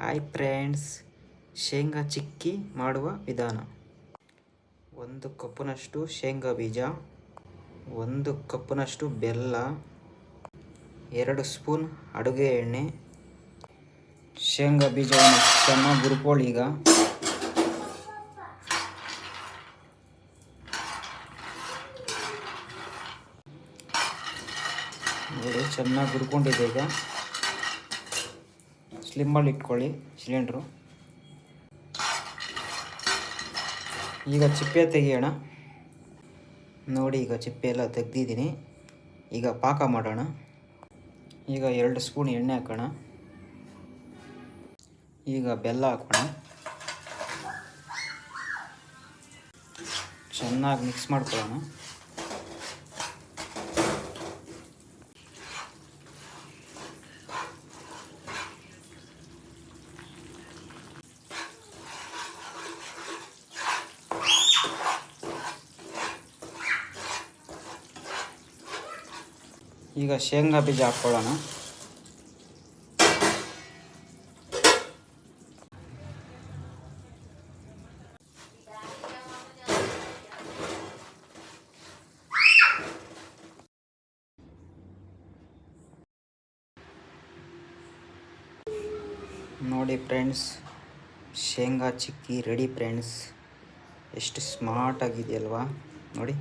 Hi friends. ಶೇಂಗಾ ಚಿಕ್ಕಿ ಮಾಡುವ ವಿಧಾನ. ಒಂದು ಕಪ್ಪಿನಷ್ಟು ಶೇಂಗಾ ಬೀಜ, ಒಂದು ಕಪ್ಪಿನಷ್ಟು ಬೆಲ್ಲ, ಎರಡು ಸ್ಪೂನ್ ಅಡುಗೆ ಎಣ್ಣೆ, ಶೇಂಗಾ ಬೀಜವನ್ನು ಚೆನ್ನಾಗಿ ಹುರ್ಕೊಳ್ಳಿ ಈಗ ನೋಡಿ, ಚೆನ್ನಾಗಿ ಹುರ್ಕೊಂಡಿದೆ ಈಗ. ಸ್ಲಿಮ್ಮಲ್ಲಿ ಇಟ್ಕೊಳ್ಳಿ ಸಿಲಿಂಡ್ರು ಈಗ ಚಿಪ್ಪೆ ತೆಗಿಯೋಣ. ನೋಡಿ ಈಗ ಚಿಪ್ಪೆ ಎಲ್ಲ ತೆಗ್ದಿದ್ದೀನಿ. ಈಗ ಪಾಕ ಮಾಡೋಣ. ಈಗ ಎರಡು ಸ್ಪೂನ್ ಎಣ್ಣೆ ಹಾಕೋಣ. ಈಗ ಬೆಲ್ಲ ಹಾಕೋಣ. ಚೆನ್ನಾಗಿ ಮಿಕ್ಸ್ ಮಾಡ್ಕೊಳ್ಳೋಣ. ಈಗ ಶೇಂಗಾ ಬೀಜ ಹಾಕ್ಕೊಳ್ಳೋಣ. ನೋಡಿ ಫ್ರೆಂಡ್ಸ್ ಶೇಂಗಾ ಚಿಕ್ಕಿ ರೆಡಿ ಫ್ರೆಂಡ್ಸ್. ಎಷ್ಟು ಸ್ಮಾರ್ಟ್ ಆಗಿದೆಯಲ್ವಾ? ನೋಡಿ.